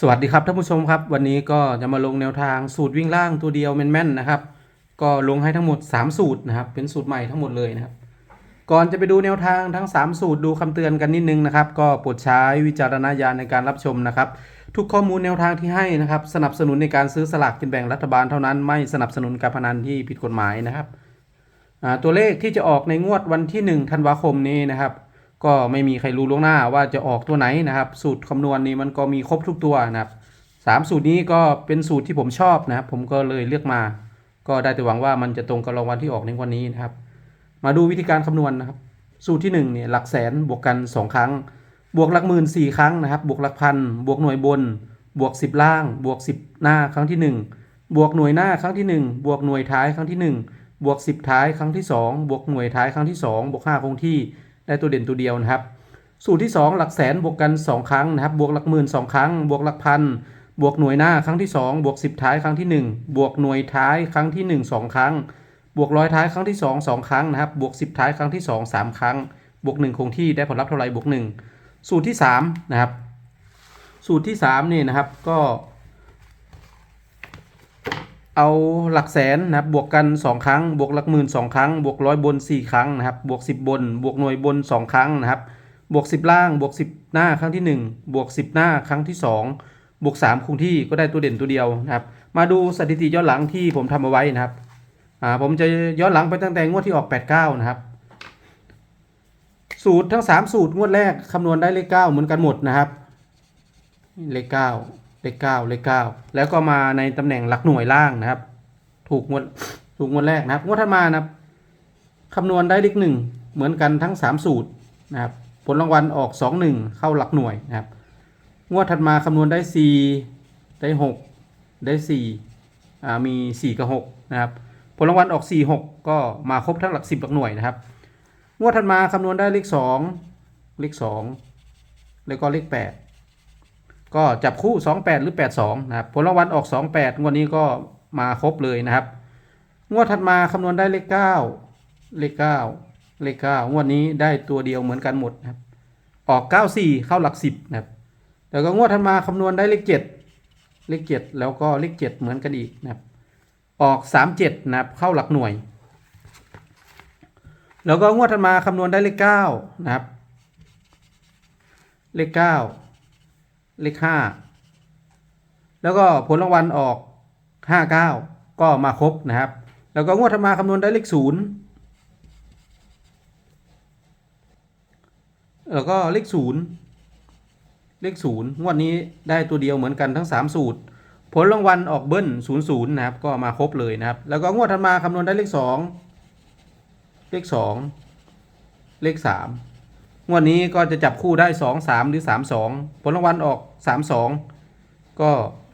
สวัสดีครับท่านผู้ชมครับ วันนี้ก็จะมาลงแนวทางสูตรวิ่งล่างตัวเดียวแม่นๆนะครับ ก็ลงให้ทั้งหมด 3 สูตรนะครับ เป็นสูตรใหม่ทั้งหมดเลยนะครับ ก่อนจะไปดูแนวทางทั้ง 3 สูตรดูคำเตือนกันนิดนึงนะครับ ก็โปรดใช้วิจารณญาณในการรับชมนะครับ ทุกข้อมูลแนวทางที่ให้นะครับ สนับสนุนในการซื้อสลากกินแบ่งรัฐบาลเท่านั้นไม่สนับสนุนการพนันที่ผิดกฎหมายนะครับตัวเลขที่จะออกในงวดวันที่ 1 ธันวาคมนี้นะครับ ก็ไม่มีใครรู้ล่วงหน้าว่าจะออกตัวไหนนะครับ สูตรคำนวณนี้มันก็มีครบทุกตัวนะครับสามสูตรนี้ก็เป็นสูตรที่ผมชอบนะครับ ผมก็เลยเลือกมา ก็ได้แต่หวังว่ามันจะตรงกับรางวัลที่ออกในวันนี้นะครับ มาดูวิธีการคำนวณนะครับ สูตรที่1เนี่ยหลักแสนบวกกัน 2 ครั้ง บวกหลักหมื่น4ครั้งนะครับ บวกหลักพันบวกหน่วยบน บวก 10 ล่าง บวก 10 หน้าครั้งที่ 1 บวกหน่วยหน้าครั้งที่ 1 บวกหน่วยท้ายครั้งที่ 1 บวก 10 ท้ายครั้งที่ 2 บวกหน่วยท้ายครั้งที่ 2 บวก5คงที่ ได้ตัวเด่นตัวเดียวนะครับ สูตรที่ 2 หลักแสนบวกกัน 2 ครั้งนะครับ บวกหลักหมื่น2ครั้ง บวกหลักพัน บวกหน่วยหน้าครั้งที่ 2 บวก 10 ท้ายครั้งที่ 1 บวกหน่วยท้ายครั้งที่ 1 2 ครั้ง บวกร้อยท้ายครั้งที่ 2 2 ครั้งนะครับ บวก 10 ท้ายครั้งที่ 2 3 ครั้ง บวก 1 คงที่ได้ผลลัพธ์เท่าไหร่บวก 1 สูตรที่3นะครับ สูตรที่3นี่นะครับก็ เอาหลักแสนนะครับบวกกัน 2 ครั้ง บวกหลักหมื่น 2 ครั้ง บวกร้อยบน 4 ครั้งนะครับ บวก 10 บน บวกหน่วยบน 2 ครั้งนะครับ บวก 10 ล่าง บวก 10 หน้าครั้งที่ 1 บวก 10 หน้าครั้งที่ 2 บวก 3 คงที่ก็ได้ตัวเด่นตัวเดียวนะครับ มาดูสถิติย้อนหลังที่ผมทำเอาไว้นะครับอ่าผมจะย้อนหลังไปตั้งแต่งวดที่ออก 89 นะครับ สูตรทั้ง 3 สูตรงวดแรกคำนวณได้เลข 9 เหมือนกันหมดนะครับ เลข 9 เลข9เลข9แล้วก็มาในตำแหน่งหลักหน่วยล่างนะครับ ถูกงวดถูกงวดแรกนะครับงวดถัดมานะครับคำนวณได้เลข1เหมือนกันทั้ง 3 สูตรนะครับผลรางวัลออก 2 1 เข้าหลักหน่วยนะครับ งวดถัดมาคำนวณได้ 4 ได้ 6 ได้4อ่ามี 4 กับ6นะครับผลรางวัลออก 4 6 ก็มาครบทั้งหลัก 10 หลักหน่วยนะครับ งวดถัดมาคำนวณได้เลข 2 เลข 2 แล้วก็เลข 8 ก็จับคู่ 28 หรือ 82 นะครับ ผลรางวัลออก 28 งวดนี้ก็มาครบเลยนะครับ งวดถัดมาคำนวณได้เลข 9 เลข 9 เลข 9 งวดนี้ได้ตัวเดียวเหมือนกันหมดนะครับ ออก 94 เข้าหลัก 10 นะครับ แล้วก็งวดถัดมาคำนวณได้เลข 7 เลข 7 แล้วก็เลข 7 เหมือนกันอีกนะครับ ออก 37 นะครับ เข้าหลักหน่วย แล้วก็งวดถัดมาคำนวณได้เลข 9 นะครับ เลข 9 เลข5แล้วก็ผลรางวัลออก59ก็มาครบนะครับ แล้วก็งวดถัดมาคำนวณได้เลข0แล้วก็เลข0เลข0งวดนี้ได้ตัวเดียวเหมือนกันทั้ง 3 สูตร ผลรางวัลออกเบิ้ล0 0นะครับ ก็มาครบเลยนะครับ แล้วก็งวดถัดมาคำนวณได้เลข 2 เลข 2 เลข 3 งวดนี้ก็จะจับคู่ได้2 3หรือ3 2ผลรางวัลออก3 2ก็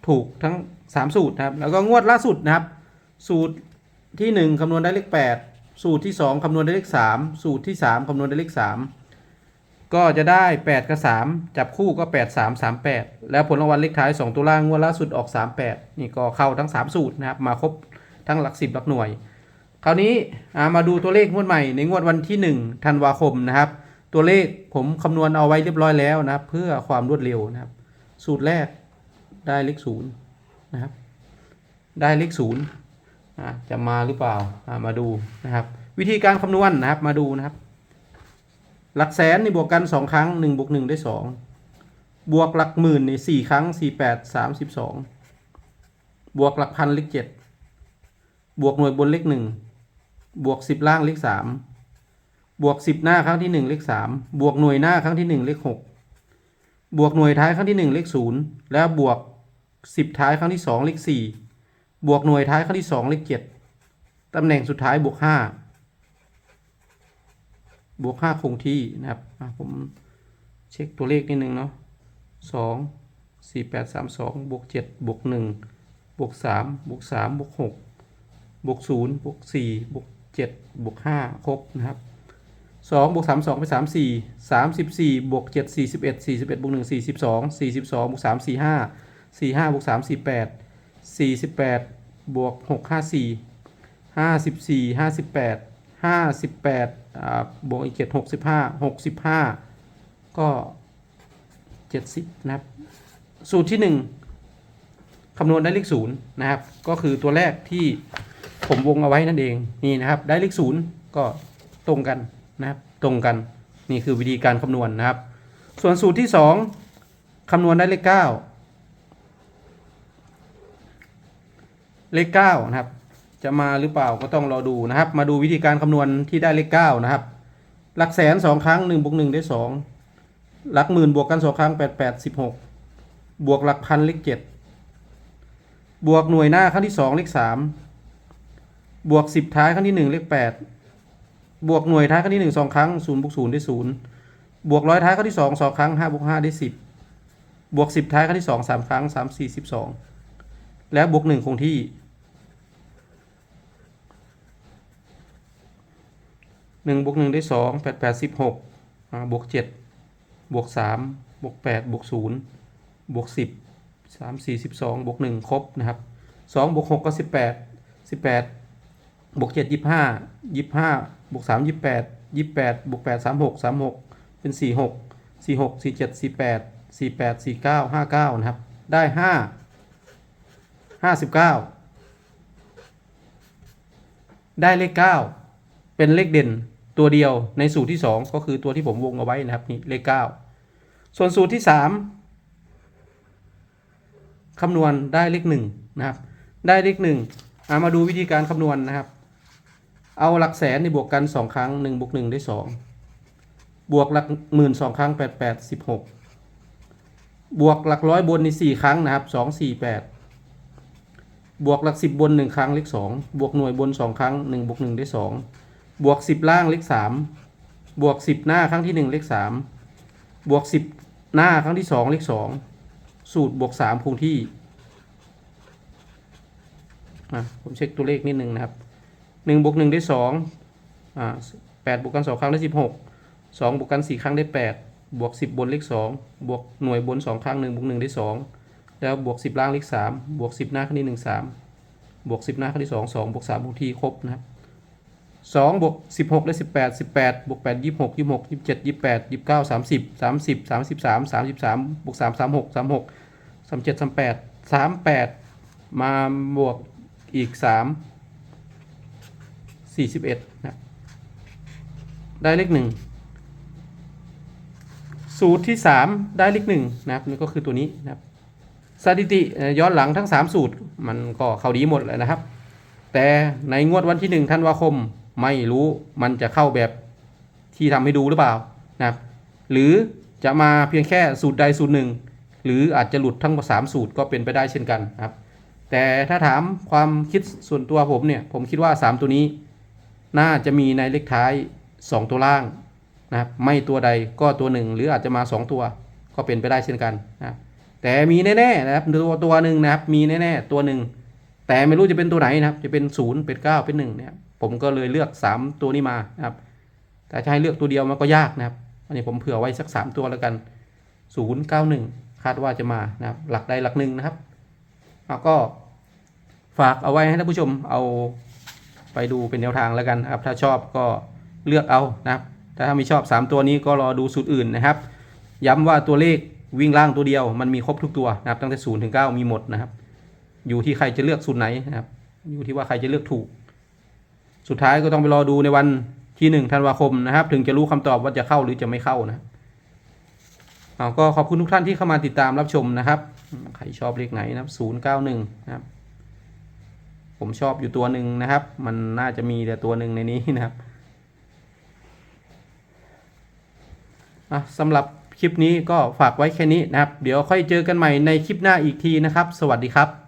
ถูกทั้ง3สูตรนะครับ แล้วก็งวดล่าสุดนะครับ สูตรที่1คำนวณได้เลข8สูตรที่2คำนวณได้เลข3สูตรที่3คำนวณได้เลข3ก็จะได้ 8 กับ 3 จับคู่ก็ 8 3 3 8 แล้วผลรางวัลเลขท้าย 2 ตัวล่างงวดล่าสุดออก 38 นี่ก็เข้าทั้ง 3 สูตรนะครับ มาครบทั้งหลัก 10 หลักหน่วย คราวนี้มาดูตัวเลขงวดใหม่ในงวดวันที่ 1 ธันวาคมนะครับ ตัวเลขผมคำนวณเอาไว้เรียบร้อยแล้วนะครับ เพื่อความรวดเร็วนะครับ สูตรแรกได้เลขศูนย์นะครับ ได้เลขศูนย์จะมาหรือเปล่าอ่ามาดูนะครับ วิธีการคำนวณนะครับมาดูนะครับ หลักแสนนี่บวกกันสองครั้งหนึ่งบวกหนึ่งได้สองบวกหลักหมื่นนี่สี่ครั้งสี่แปดสามสิบสองบวกหลักพันเลขเจ็ดบวกหน่วยบนเลขหนึ่งบวกสิบล่างเลขสาม บวกสิบหน้าครั้งที่หนึ่งเลขสามบวกหน่วยหน้าครั้งที่หนึ่งเลขหกบวกหน่วยท้ายครั้งที่หนึ่งเลขศูนย์แล้วบวกสิบท้ายครั้งที่สองเลขสี่บวกหน่วยท้ายครั้งที่สองเลขเจ็ดตำแหน่งสุดท้ายบวกห้าบวกห้าคงที่นะครับผมเช็คตัวเลขนิดนึงเนาะสองสี่แปดสามสองบวกเจ็ดบวกหนึ่งบวกสามบวกสามบวกหกบวกศูนย์บวกสี่บวกเจ็ดบวกห้าครบนะครับ สองบวกสามสองเป็นสามสี่สามสิบสี่บวกเจ็ดสี่สิบเอ็ดสี่สิบเอ็ดบวกหนึ่งสี่สิบสองสี่สิบสองบวกสามสี่ห้าสี่ห้าบวกสามสี่แปดสี่สิบแปดบวกหกห้าสี่ห้าสิบสี่ห้าสิบแปดห้าสิบแปดบวกอีกเจ็ดหกสิบห้าหกสิบห้าก็เจ็ดสิบนะครับ สูตรที่หนึ่งคำนวณได้เลขศูนย์นะครับ ก็คือตัวแรกที่ผมวงเอาไว้นั่นเองนี่นะครับ ได้เลขศูนย์ก็ตรงกัน นะครับตรงกันนี่คือวิธีการคำนวณนะครับ ส่วนสูตรที่สองคำนวณได้เลขเก้าเลขเก้านะครับ จะมาหรือเปล่าก็ต้องรอดูนะครับ มาดูวิธีการคำนวณที่ได้เลขเก้านะครับ หลักแสนสองครั้งหนึ่งบวกหนึ่งได้สองหลักหมื่นบวกกันสองครั้งแปดแปดสิบหกบวกหลักพันเลขเจ็ดบวกหน่วยหน้าครั้งที่สองเลขสามบวกสิบท้ายครั้งที่หนึ่งเลขแปด บวกหน่วยท้ายครั้งที่หนึ่งสองครั้งศูนย์บวกศูนย์ได้ศูนย์บวกร้อยท้ายครั้งที่สองสองครั้งห้าบวกห้าได้สิบบวกสิบท้ายครั้งที่สองสามครั้งสามสี่สิบสองแล้วบวกหนึ่งคงที่หนึ่งบวกหนึ่งได้สองแปดแปดสิบหกบวกเจ็ดบวกสามบวกแปดบวกศูนย์บวกสิบสามสี่สิบสองบวกหนึ่งครบนะครับสองบวกหกก็สิบแปดสิบแปด บวกเจ็ดยี่ห้ายี่ห้าบวกสามยี่แปดยี่แปดบวกแปดสามหกสามหกเป็นสี่หกสี่หกสี่เจ็ดสี่แปดสี่แปดสี่เก้าห้าเก้านะครับ ได้ห้าห้าสิบเก้าได้เลขเก้าเป็นเลขเด่นตัวเดียวในสูตรที่2ก็คือตัวที่ผมวงเอาไว้นะครับนี่เลข9ส่วนสูตรที่3คำนวณได้เลข1นะครับ ได้เลข1อ่ามาดูวิธีการคำนวณนะครับ เอาหลักแสนในบวกกัน2ครั้ง1บวก1ได้2บวกหลักหมื่น2ครั้ง8 8 16บหกบวกหลักร้อยบนใน4ครั้งนะครับ2 4 8บวกหลัก10บบน1ครั้งเลข2บวกหน่วยบน2ครั้ง1บวก1ได้2บวกสิบล่างเลขสามบวกสิบหน้าครั้งที่หนึ่งเลขสามบวกสิบหน้าครั้งที่สองเลขสองสูตรบวกสามคงที่ผมเช็คตัวเลขนิดนึงนะครับ หนึ่งบวกหนึ่งได้สองอ่าแปดบวกกันสองครั้งได้สิบหกสองบวกกันสี่ครั้งได้แปดบวกสิบบนเลขสองบวกหน่วยบนสองครั้งหนึ่งบวกหนึ่งได้สองแล้วบวกสิบล่างเลขสามบวกสิบหน้าครั้งที่หนึ่งสามบวกสิบหน้าครั้งที่สองสองบวกสามคงที่ครบนะครับสองบวกสิบหกได้สิบแปดสิบแปดบวกแปดยี่หกยี่หกยี่เจ็ดยี่แปดยี่เก้าสามสิบสามสิบสามสิบสามสามสิบสามบวกสามสามหกสามหกสามเจ็ดสามแปดสามแปดมาบวกอีกสาม สี่สิบเอ็ดนะได้เลขหนึ่งสูตรที่สามได้เลขหนึ่งนะครับนี่ก็คือตัวนี้นะครับสถิติย้อนหลังทั้งสามสูตรมันก็เข้าดีหมดเลยนะครับ แต่ในงวดวันที่หนึ่งธันวาคมไม่รู้มันจะเข้าแบบที่ทำให้ดูหรือเปล่านะครับ หรือจะมาเพียงแค่สูตรใดสูตรหนึ่งหรืออาจจะหลุดทั้งสามสูตรก็เป็นไปได้เช่นกันนะครับ แต่ถ้าถามความคิดส่วนตัวผมเนี่ย ผมคิดว่า 3 ตัวนี้ น่าจะมีในเลขท้าย 2 ตัวล่างนะครับไม่ตัวใดก็ตัวหนึ่งหรืออาจจะมา 2 ตัวก็เป็นไปได้เช่นกันนะแต่มีแน่ๆนะครับตัวตัวหนึ่งนะครับมีแน่ๆตัวหนึ่งแต่ไม่รู้จะเป็นตัวไหนนะครับ จะเป็นศูนย์เป็นเก้าเป็นหนึ่งเนี่ยผมก็เลยเลือกสามตัวนี้มานะครับแต่จะให้เลือกตัวเดียวมันก็ยากนะครับอันนี้ผมเผื่อไว้สักสามตัวแล้วกันศูนย์เก้าหนึ่งคาดว่าจะมานะครับหลักใดหลักหนึ่งนะครับก็ฝากเอาไว้ให้ท่านผู้ชมเอา ไปดูเป็นแนวทางแล้วกันนะครับ ถ้าชอบก็เลือกเอานะครับถ้าไม่ชอบสามตัวนี้ก็รอดูสูตรอื่นนะครับ ย้ำว่าตัวเลขวิ่งล่างตัวเดียว มันมีครบทุกตัวนะครับ ตั้งแต่ศูนย์ถึงเก้ามีหมดนะครับ อยู่ที่ใครจะเลือกสูตรไหนนะครับ อยู่ที่ว่าใครจะเลือกถูก สุดท้ายก็ต้องไปรอดูในวันที่หนึ่งธันวาคมนะครับ ถึงจะรู้คำตอบว่าจะเข้าหรือจะไม่เข้านะครับเอาก็ขอบคุณทุกท่านที่เข้ามาติดตามรับชมนะครับ ใครชอบเลขไหนนะครับศูนย์เก้าหนึ่งนะครับ ผมชอบอยู่ตัวหนึ่งนะครับ มันน่าจะมีแต่ตัวหนึ่งในนี้นะครับอะสำหรับคลิปนี้ก็ฝากไว้แค่นี้นะครับ เดี๋ยวค่อยเจอกันใหม่ในคลิปหน้าอีกทีนะครับ สวัสดีครับ